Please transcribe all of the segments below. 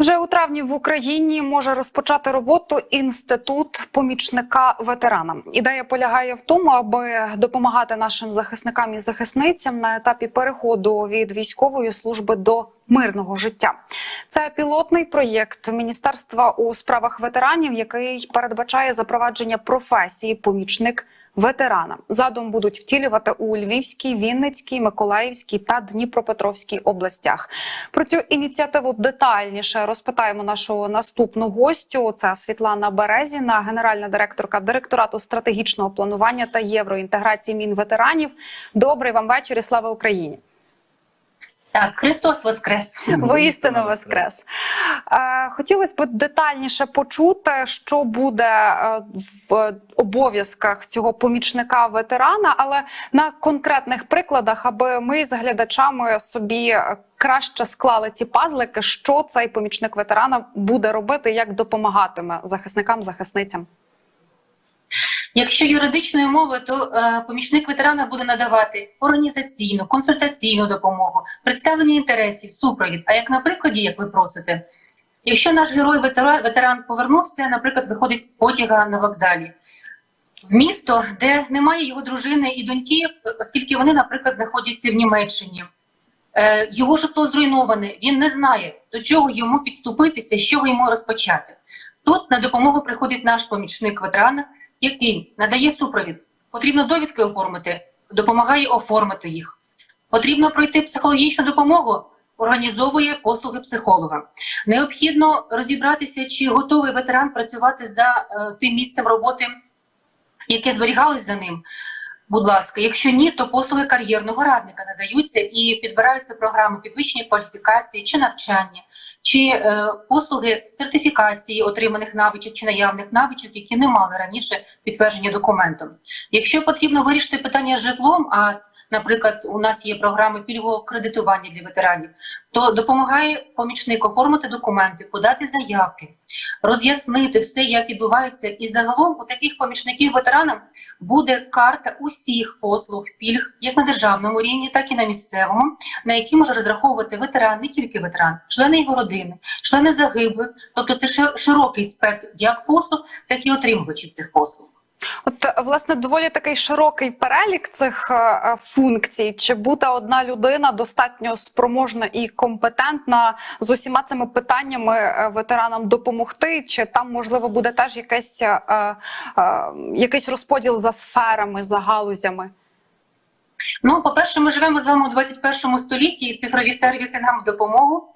Вже у травні в Україні може розпочати роботу інститут помічника ветерана. Ідея полягає в тому, аби допомагати нашим захисникам і захисницям на етапі переходу від військової служби до мирного життя. Це пілотний проєкт Міністерства у справах ветеранів, який передбачає запровадження професії помічник ветерана. Задум будуть втілювати у Львівській, Вінницькій, Миколаївській та Дніпропетровській областях. Про цю ініціативу детальніше розпитаємо нашого наступну гостю. Це Світлана Березіна, генеральна директорка директорату стратегічного планування та євроінтеграції мінветеранів. Добрий вам вечір і слава Україні! Так, Христос Воскрес. Воістину воскрес. Хотілося б детальніше почути, що буде е, в обов'язках цього помічника ветерана, але на конкретних прикладах, аби ми з глядачами собі е, краще склали ці пазлики, що цей помічник ветерана буде робити, як допомагатиме захисникам, захисницям. Якщо юридичною мовою, то е, помічник ветерана буде надавати організаційну, консультаційну допомогу, представлення інтересів, супровід. А як на прикладі, як ви просите, якщо наш герой ветеран, повернувся, наприклад, виходить з потяга на вокзалі в місто, де немає його дружини і доньки, оскільки вони, наприклад, знаходяться в Німеччині. Е, Його житло зруйноване, він не знає, до чого йому підступитися, з чого йому розпочати. Тут на допомогу приходить наш помічник ветерана, який надає супровід. Потрібно довідки оформити, допомагає оформити їх. Потрібно пройти психологічну допомогу, організовує послуги психолога. Необхідно розібратися, чи готовий ветеран працювати за е, тим місцем роботи, яке зберігалось за ним. Будь ласка, якщо ні, то послуги кар'єрного радника надаються і підбираються програми підвищення кваліфікації чи навчання, чи е, послуги сертифікації отриманих навичок чи наявних навичок, які не мали раніше підтвердження документом. Якщо потрібно вирішити питання з житлом, а наприклад, у нас є програми пільгового кредитування для ветеранів, то допомагає помічник оформити документи, подати заявки, роз'яснити все, як відбувається, і загалом у таких помічників ветеранам буде карта усіх послуг, пільг, як на державному рівні, так і на місцевому, на які може розраховувати ветеран, не тільки ветеран, члени його родини, члени загиблих. Тобто це ши- широкий спектр як послуг, так і отримувачів цих послуг. От е, власне доволі такий широкий перелік цих е, е, функцій. Чи буде одна людина достатньо спроможна і компетентна з усіма цими питаннями ветеранам допомогти? Чи там можливо буде теж якесь, якийсь розподіл за сферами, за галузями? Ну, по-перше, ми живемо з вами у 21 столітті, і цифрові сервіси нам в допомогу.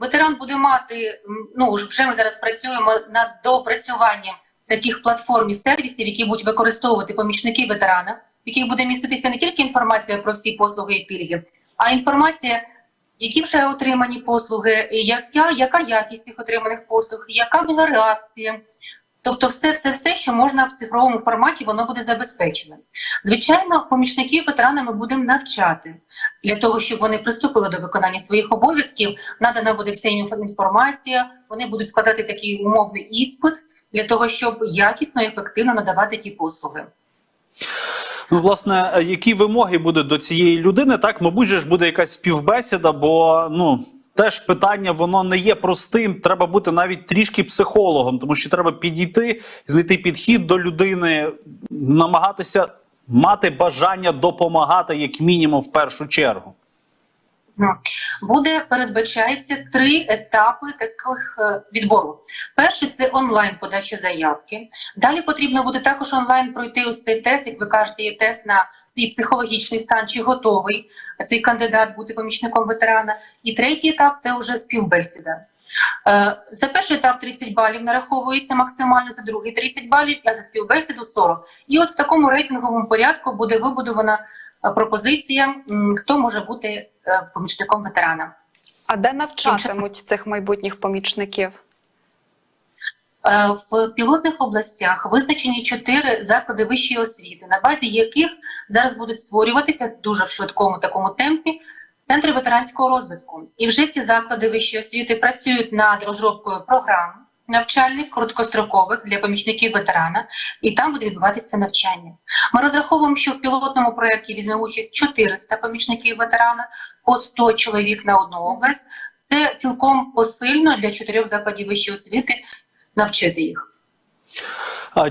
Ветеран буде мати, ну вже ми зараз працюємо над доопрацюванням таких платформ і сервісів, які будуть використовувати помічники ветерана, в яких буде міститися не тільки інформація про всі послуги і пільги, а інформація, які вже отримані послуги, яка, яка якість цих отриманих послуг, яка була реакція. Тобто, все, все, все, що можна в цифровому форматі, воно буде забезпечено. Звичайно, помічників ветерана ми будемо навчати для того, щоб вони приступили до виконання своїх обов'язків. Надана буде вся інформація. Вони будуть складати такий умовний іспит для того, щоб якісно і ефективно надавати ті послуги. Ну, власне, е, які вимоги будуть до цієї людини? Так, мабуть, же ж буде якась співбесіда, бо ну. Теж питання воно не є простим. Треба бути навіть трішки психологом, тому що треба підійти, знайти підхід до людини, намагатися мати бажання допомагати, як мінімум, в першу чергу. Буде передбачається три етапи таких е, відбору. Перший це онлайн подача заявки. Далі потрібно буде також онлайн пройти ось цей тест, як ви кажете, є тест на свій психологічний стан, чи готовий цей кандидат бути помічником ветерана. І третій етап це вже співбесіда. Е, За перший етап 30 балів нараховується максимально, за другий 30 балів, а за співбесіду 40. І от в такому рейтинговому порядку буде вибудована е, пропозиція, хто може бути е, помічником ветерана. А де навчатимуть цих майбутніх помічників? В пілотних областях визначені чотири заклади вищої освіти, на базі яких зараз будуть створюватися дуже в швидкому такому темпі центри ветеранського розвитку. І вже ці заклади вищої освіти працюють над розробкою програм навчальних короткострокових для помічників ветерана, і там буде відбуватися навчання. Ми розраховуємо, що в пілотному проєкті візьме участь 400 помічників ветерана, по 100 чоловік на одну область. Це цілком посильно для чотирьох закладів вищої освіти навчити їх.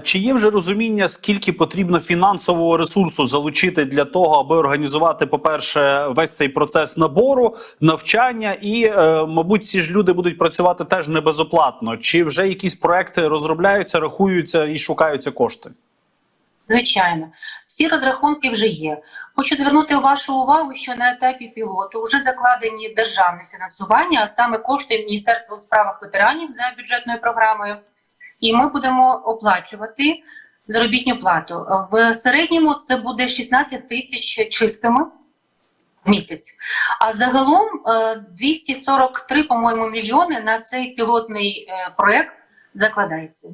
Чи є вже розуміння, скільки потрібно фінансового ресурсу залучити для того, аби організувати, по-перше, весь цей процес набору, навчання, і, е, мабуть, ці ж люди будуть працювати теж не безоплатно? Чи вже якісь проекти розробляються, рахуються і шукаються кошти? Звичайно, всі розрахунки вже є. Хочу звернути вашу увагу, що на етапі пілоту вже закладені державне фінансування, а саме кошти Міністерства у справах ветеранів за бюджетною програмою. І ми будемо оплачувати заробітну плату. В середньому це буде 16 тисяч чистими місяць. А загалом е, 243, по-моєму, мільйони на цей пілотний е, проект закладається.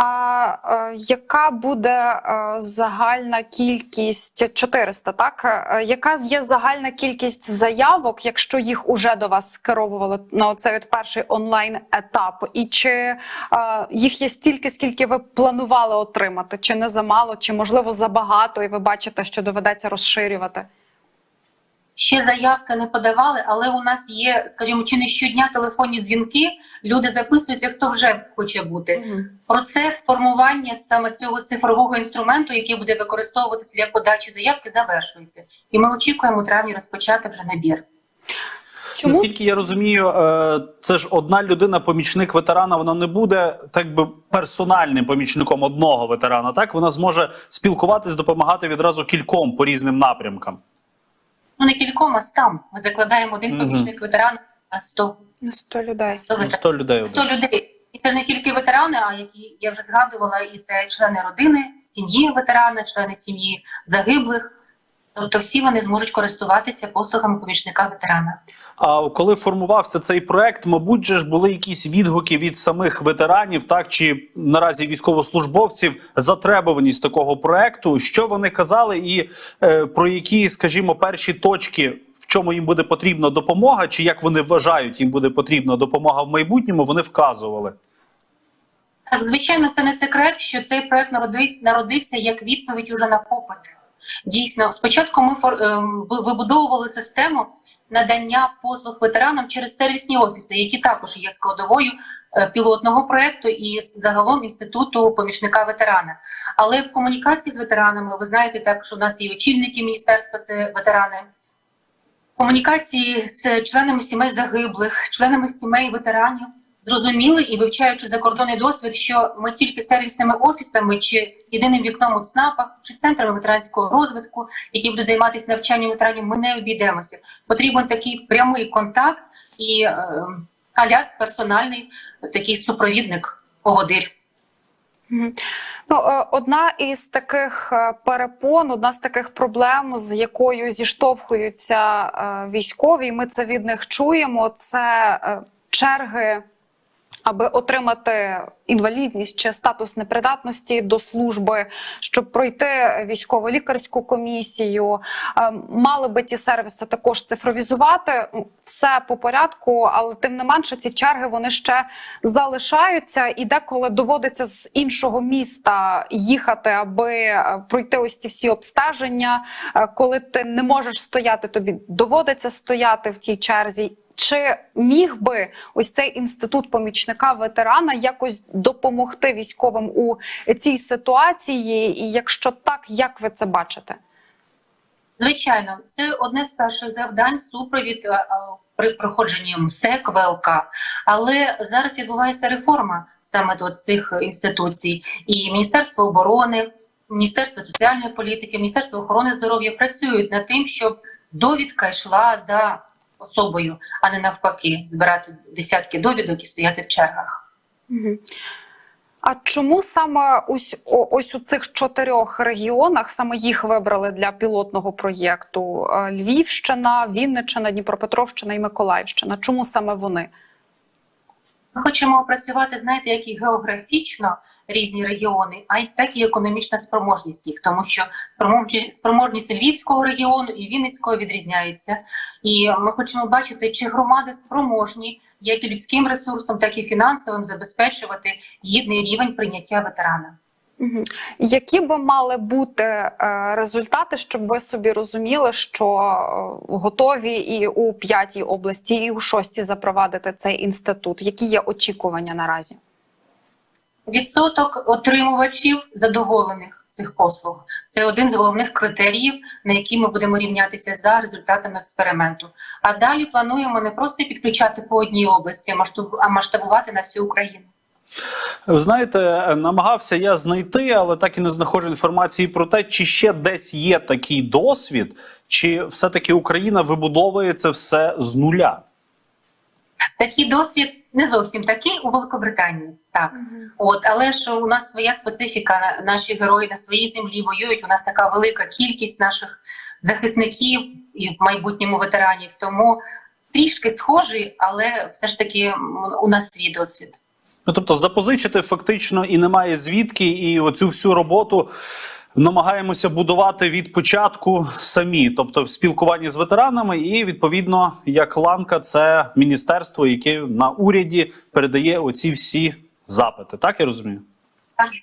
А е, яка буде е, загальна кількість 400, так? Е, яка є загальна кількість заявок, якщо їх уже до вас скеровували на оцей от перший онлайн етап? І чи їх є стільки, скільки ви планували отримати? Чи не замало, чи можливо забагато, і ви бачите, що доведеться розширювати? Ще заявки не подавали, але у нас є, скажімо, чи не щодня телефонні дзвінки. Люди записуються, хто вже хоче бути. Угу. Процес формування саме цього цифрового інструменту, який буде використовуватися для подачі заявки, завершується. І ми очікуємо у травні розпочати вже набір. Чому Наскільки я розумію, е, це ж одна людина, помічник ветерана, вона не буде так би персональним помічником одного ветерана. Так вона зможе спілкуватись, допомагати відразу кільком по різним напрямкам. Ну не кількома стам. Ми закладаємо один помічник ветерана на 100, на 100 людей? 100 ветер... 100 людей. 100 людей. І це не тільки ветерани, а які я вже згадувала, і це члени родини, сім'ї ветерана, члени сім'ї загиблих. Тобто всі вони зможуть користуватися послугами помічника ветерана. А коли формувався цей проект, мабуть, же ж були якісь відгуки від самих ветеранів, так чи наразі військовослужбовців затребуваність такого проекту. Що вони казали, і е, про які, скажімо, перші точки, в чому їм буде потрібна допомога, чи як вони вважають, їм буде потрібна допомога в майбутньому, вони вказували. Так, звичайно, це не секрет, що цей проект народився, як відповідь уже на попит. Дійсно, спочатку ми ем, вибудовували систему надання послуг ветеранам через сервісні офіси, які також є складовою е, пілотного проекту і загалом інституту помічника ветерана. Але в комунікації з ветеранами, ви знаєте, так що в нас є очільники міністерства, це ветерани. Комунікації з членами сімей загиблих, членами сімей ветеранів зрозуміли і вивчаючи закордонний досвід, що ми тільки сервісними офісами чи єдиним вікном у ЦНАПах, чи центрами ветеранського розвитку, які будуть займатися навчанням ветеранів, ми не обійдемося. Потрібен такий прямий контакт і е, персональний такий супровідник, поводир. Мгм. Ну, е, одна із таких е, перепон, одна з таких проблем, з якою зіштовхуються е, військові, і ми це від них чуємо. Це черги, аби отримати інвалідність чи статус непридатності до служби, щоб пройти військово-лікарську комісію. Е, Мали би ті сервіси також цифровізувати. Все по порядку, але тим не менше ці черги вони ще залишаються, і деколи доводиться з іншого міста їхати, аби е, пройти ось ці всі обстеження. Е, Коли ти не можеш стояти, тобі доводиться стояти в тій черзі. Чи міг би ось цей інститут помічника ветерана якось допомогти військовим у цій ситуації? І якщо так, як ви це бачите? Звичайно, це одне з перших завдань супровід е, е, при проходженні МСЕК, ВЛК. Але зараз відбувається реформа саме до цих інституцій. І Міністерство оборони, Міністерство соціальної політики, Міністерство охорони здоров'я працюють над тим, щоб довідка йшла за особою, а не навпаки, збирати десятки довідок і стояти в чергах. А чому саме ось, ось у цих чотирьох регіонах саме їх вибрали для пілотного проєкту? Е, Львівщина, Вінниччина, Дніпропетровщина і Миколаївщина. Чому саме вони? Ми хочемо опрацювати, знаєте, як і географічно різні регіони, а й так і економічна спроможність їх, тому що спроможні- спроможність Львівського регіону і Вінницького відрізняється. І ми хочемо бачити, чи громади спроможні як і людським ресурсом, так і фінансовим забезпечувати гідний рівень прийняття ветерана. Які би мали бути е, результати, щоб ви собі розуміли, що е, готові і у п'ятій області, і у шостій запровадити цей інститут? Які є очікування наразі? Відсоток отримувачів задоволених цих послуг це один з головних критеріїв, на які ми будемо рівнятися за результатами експерименту. А далі плануємо не просто підключати по одній області, а масштабувати на всю Україну. Ви знаєте, намагався я знайти, але так і не знаходжу інформації про те, чи ще десь є такий досвід, чи все-таки Україна вибудовує це все з нуля. Такий досвід не зовсім такий у Великобританії. Так, от але ж у нас своя специфіка. Наші герої на своїй землі воюють. У нас така велика кількість наших захисників і в майбутньому ветеранів. Тому трішки схожий, але все ж таки у нас свій досвід. Ну тобто, запозичити фактично і немає звідки, і оцю всю роботу намагаємося будувати від початку самі, тобто в спілкуванні з ветеранами, і відповідно, як ланка, це міністерство, яке на уряді передає оці всі запити. Так я розумію.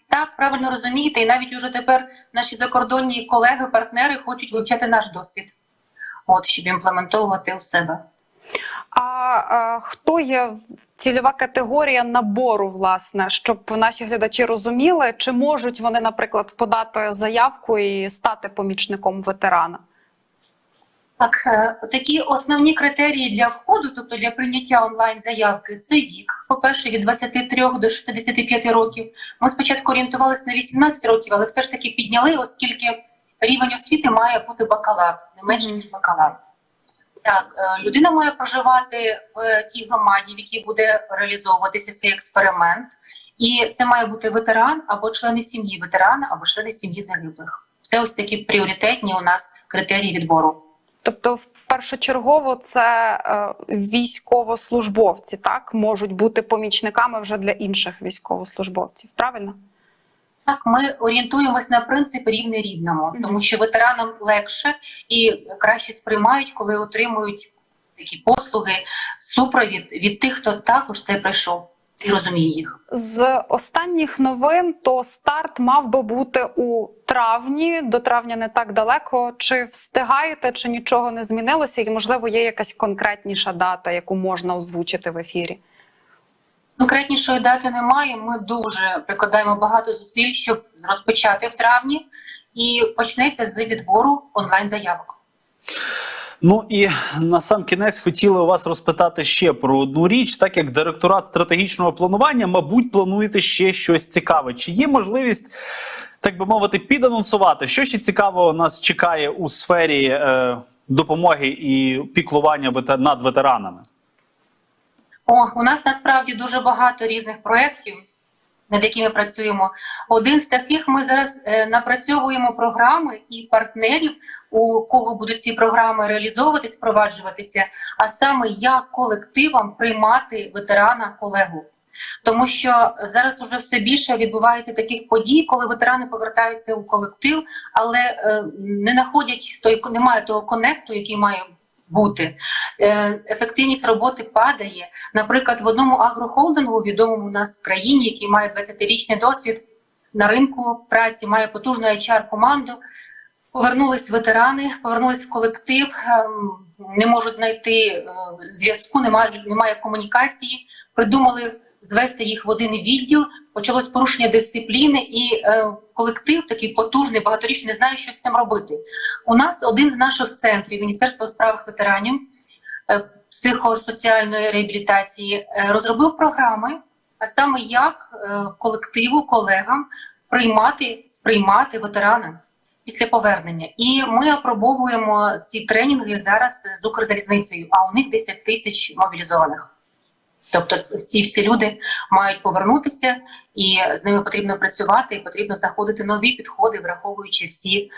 Так, правильно розумієте, і навіть уже тепер наші закордонні колеги, партнери хочуть вивчати наш досвід, от щоб імплементовувати у себе. А е, хто є цільова категорія набору, власне, щоб наші глядачі розуміли, чи можуть вони, наприклад, подати заявку і стати помічником ветерана? Так, е, такі основні критерії для входу, тобто для прийняття онлайн заявки, це вік. По-перше, від 23 до 65 років. Ми спочатку орієнтувалися на 18 років, але все ж таки підняли, оскільки рівень освіти має бути бакалавр, не менше ніж бакалавр. Так, е, людина має проживати в тій громаді, в якій буде реалізовуватися цей експеримент, і це має бути ветеран або члени сім'ї ветерана, або члени сім'ї загиблих. Це ось такі пріоритетні у нас критерії відбору. Тобто, в першочергово це е, військовослужбовці, так можуть бути помічниками вже для інших військовослужбовців, правильно? Так, ми орієнтуємось на принцип рівне рівному, тому що ветеранам легше і краще сприймають, коли отримують такі послуги, супровід від тих, хто також це пройшов і розуміє їх. З останніх новин то старт мав би бути у травні. До травня не так далеко. Чи встигаєте, чи нічого не змінилося? І можливо є якась конкретніша дата, яку можна озвучити в ефірі? Конкретнішої дати немає. Ми дуже прикладаємо багато зусиль, щоб розпочати в травні, і почнеться з відбору онлайн заявок. Ну і на сам кінець хотіли у вас розпитати ще про одну річ, так як директорат стратегічного планування, мабуть, плануєте ще щось цікаве. Чи є можливість, так би мовити, піданонсувати, що ще цікавого нас чекає у сфері е, допомоги і піклування над ветеранами? О, у нас насправді дуже багато різних проєктів, над якими працюємо. Один з таких ми зараз е, напрацьовуємо програми і партнерів, у кого будуть ці програми реалізовуватись, впроваджуватися, а саме як колективам приймати ветерана колегу. Тому що зараз вже все більше відбувається таких подій, коли ветерани повертаються у колектив, але е, не знаходять той, немає того конекту, який має бути. Е, ефективність роботи падає. Наприклад, в одному агрохолдингу, відомому у нас в країні, який має 20-річний досвід на ринку праці, має потужну HR-команду. Повернулись ветерани, повернулись в колектив, ем, не можуть знайти е, зв'язку, немає, немає комунікації. Придумали звести їх в один відділ. Почалось порушення дисципліни, і е, колектив такий потужний, багаторічний, не знає, що з цим робити. У нас один з наших центрів Міністерства у справах ветеранів е, психосоціальної реабілітації е, розробив програми, а саме як е, колективу, колегам приймати, сприймати ветерана після повернення. І ми апробовуємо ці тренінги зараз з Укрзалізницею, а у них 10 тисяч мобілізованих. Тобто ці всі люди мають повернутися, і з ними потрібно працювати, і потрібно знаходити нові підходи, враховуючи всі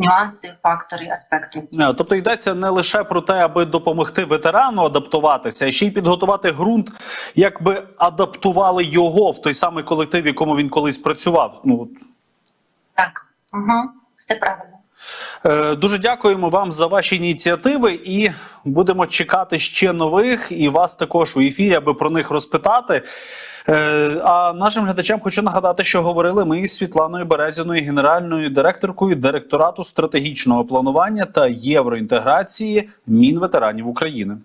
нюанси, фактори, аспекти. Е, Тобто йдеться не лише про те, аби допомогти ветерану адаптуватися, а ще й підготувати ґрунт, якби адаптували його в той самий колектив, в якому він колись працював. Ну Так, угу. все правильно. Е, Дуже дякуємо вам за ваші ініціативи і будемо чекати ще нових і вас також у ефірі, аби про них розпитати. Е, А нашим глядачам хочу нагадати, що говорили ми із Світланою Березіною, генеральною директоркою директорату стратегічного планування та євроінтеграції Мінветеранів України.